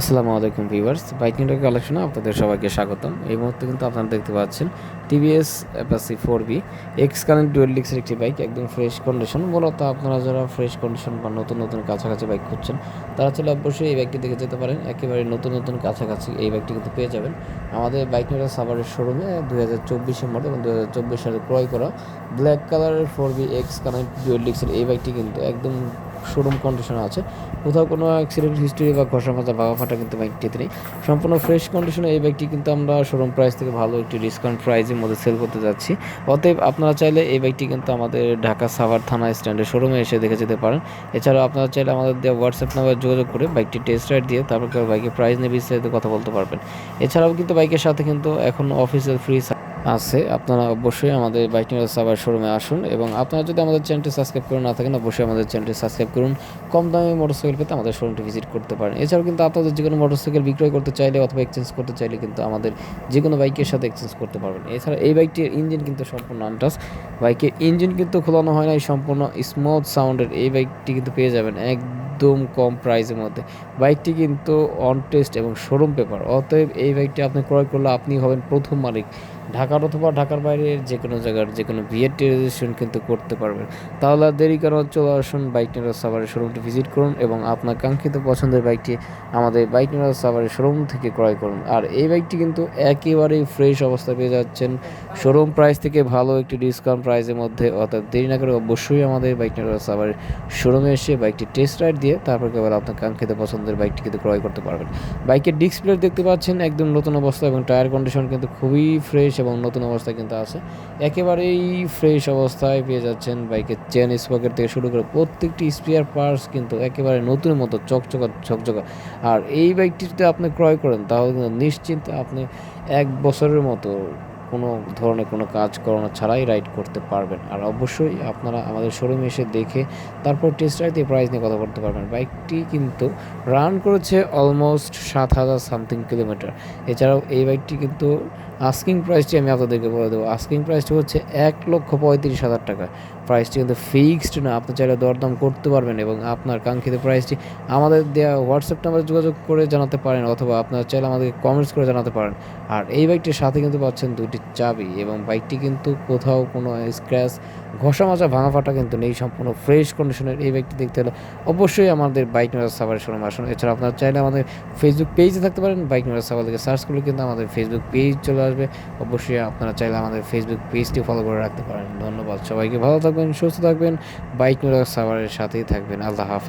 আসসালামু আলাইকুম viewers, bike neuter কালেকশনে আপনাদের সবাইকে স্বাগতম। এই মুহূর্তে কিন্তু আপনারা দেখতে পাচ্ছেন TVS Apache four B X current dual ডিক্সের একটি বাইক, একদম ফ্রেশ কন্ডিশন মূলত আপনারা যারা ফ্রেশ কন্ডিশন বা নতুন নতুন কাছাকাছি বাইক খুঁজছেন, তারা চলে অবশ্যই এই বাইকটি দেখে যেতে পারেন। একেবারে নতুন নতুন কাছাকাছি এই বাইকটি কিন্তু পেয়ে যাবেন। আমাদের বাইক নিউটার সাভারের শোরুমে দু হাজার চব্বিশের মডেল এবং দু হাজার চব্বিশ সালে ক্রয় করা ব্ল্যাক কালারের four B X current dual ডিক্সের এই বাইকটি কিন্তু একদম শোরুম কন্ডিশনে আছে। কোথাও কোনো অ্যাক্সিডেন্ট হিস্ট্রি বা ঘষা মাজা ভাঙা ফাটা কিন্তু বাইকটিতে নেই। সম্পূর্ণ ফ্রেশ কন্ডিশনে এই বাইকটি কিন্তু আমরা শোরুম প্রাইস থেকে ভালো একটি ডিসকাউন্ট প্রাইসের মধ্যে সেল করতে যাচ্ছি। অতএব আপনারা চাইলে এই বাইকটি কিন্তু আমাদের ঢাকা সাভার থানা স্ট্যান্ডের শোরুমে এসে দেখে যেতে পারেন। এছাড়াও আপনারা চাইলে আমাদের দেওয়া হোয়াটসঅ্যাপ নাম্বার যোগাযোগ করে বাইকটি টেস্ট রাইড দিয়ে তারপর বাইকের প্রাইস নিয়ে বিস্তারিত কথা বলতে পারবেন। এছাড়াও কিন্তু বাইকের সাথে কিন্তু এখন অফিসিয়াল ফ্রি আছে, আপনারা অবশ্যই আমাদের বাইক নিউজ সাবার শোরুমে আসুন এবং আপনারা যদি আমাদের চ্যানেলটি সাবস্ক্রাইব করে না থাকেন, অবশ্যই আমাদের চ্যানেলটি সাবস্ক্রাইব করুন। কম দামে মোটরসাইকেল পেতে আমাদের শোরুমটি ভিজিট করতে পারেন। এছাড়াও কিন্তু আপনাদের যে কোনো মোটরসাইকেল বিক্রয় করতে চাইলে অথবা এক্সচেঞ্জ করতে চাইলে কিন্তু আমাদের যে কোনো বাইকের সাথে এক্সচেঞ্জ করতে পারবেন। এছাড়া এই বাইকটির ইঞ্জিন কিন্তু সম্পূর্ণ আনটাস বাইকের ইঞ্জিন কিন্তু খোলানো হয় না এই সম্পূর্ণ স্মুথ সাউন্ডের এই বাইকটি কিন্তু পেয়ে যাবেন একদম কম প্রাইসের মধ্যে। বাইকটি কিন্তু অন টেস্ট এবং শোরুম পেপার অতএব এই বাইকটি আপনি ক্রয় করলে আপনি হবেন প্রথম মালিক। ঢাকার অথবা ঢাকার বাইরে যে কোনো জায়গার যে কোনো বিয়ের রেজিস্ট্রেশন কিন্তু করতে পারবেন। তাহলে দেরি কেন চলে আসুন বাইক নেওয়ার সাভারের শোরুমটি ভিজিট করুন এবং আপনার কাঙ্ক্ষিত পছন্দের বাইকটি আমাদের বাইক নেওয়ার সাভারের শোরুম থেকে ক্রয় করুন। আর এই বাইকটি কিন্তু একেবারেই ফ্রেশ অবস্থা পেয়ে যাচ্ছেন শোরুম প্রাইস থেকে ভালো একটি ডিসকাউন্ট প্রাইসের মধ্যে, অর্থাৎ দেরি না করে অবশ্যই আমাদের বাইক নিউজ সাভারের শোরুমে এসে বাইকটি টেস্ট রাইড দিয়ে তারপর কেবল আপনার কাঙ্ক্ষিত পছন্দের বাইকটি কিন্তু ক্রয় করতে পারবেন। বাইকের ডিসপ্লে দেখতে পাচ্ছেন, একদম নতুন অবস্থা এবং টায়ার কন্ডিশন কিন্তু খুবই ফ্রেশ এবং নতুন অবস্থায় কিন্তু আছে। একেবারেই ফ্রেশ অবস্থায় পেয়ে যাচ্ছেন বাইকের চেন স্পকেট থেকে শুরু করে প্রত্যেকটি স্পেয়ার পার্টস কিন্তু একেবারে নতুন মতো চকচকা ঝকঝকা আর এই বাইকটি যদি আপনি ক্রয় করেন, তাহলে কিন্তু নিশ্চিন্তে আপনি এক বছরের মতো কোনো ধরনের কোনো কাজ করানো ছাড়াই রাইড করতে পারবেন। আর অবশ্যই আপনারা আমাদের শোরুমে এসে দেখে তারপর টেস্ট রাইড দিয়ে প্রাইস নিয়ে কথা বলতে পারবেন। বাইকটি কিন্তু রান করেছে অলমোস্ট সাত হাজার সামথিং কিলোমিটার এছাড়াও এই বাইকটি কিন্তু আস্কিং প্রাইসটি আমি আপনাদেরকে বলে দেবো। আস্কিং প্রাইসটি হচ্ছে এক লক্ষ পঁয়ত্রিশ হাজার টাকা। প্রাইসটি কিন্তু ফিক্সড না, আপনি চাইলে দরদাম করতে পারবেন এবং আপনার কাঙ্ক্ষিত প্রাইসটি আমাদের দেওয়া হোয়াটসঅ্যাপ নাম্বারে যোগাযোগ করে জানাতে পারেন অথবা আপনারা চাইলে আমাদেরকে কমেন্টস করে জানাতে পারেন। আর এই বাইকটির সাথে কিন্তু পাচ্ছেন দুটি চাবি এবং বাইকটি কিন্তু কোথাও কোনো স্ক্র্যাচ ঘষা মাজা ভাঙা ফাটা কিন্তু নেই, সম্পূর্ণ ফ্রেশ কন্ডিশনের এই বাইকটি দেখতে হলে অবশ্যই আমাদের বাইক নিউজ সাভারের শোরুম আসুন। এছাড়া আপনারা চাইলে আমাদের ফেসবুক পেজে থাকতে পারেন। বাইক নিউজ সাভার থেকে সার্চ করলে কিন্তু আমাদের ফেসবুক পেজ চলে আসবে। অবশ্যই আপনারা চাইলে আমাদের ফেসবুক পেজটি ফলো করে রাখতে পারেন। ধন্যবাদ সবাইকে। ভালো থাকবেন, সুস্থ থাকবেন। বাইক নিউজ সাভারের সাথেই থাকবেন। আল্লাহ হাফিজ।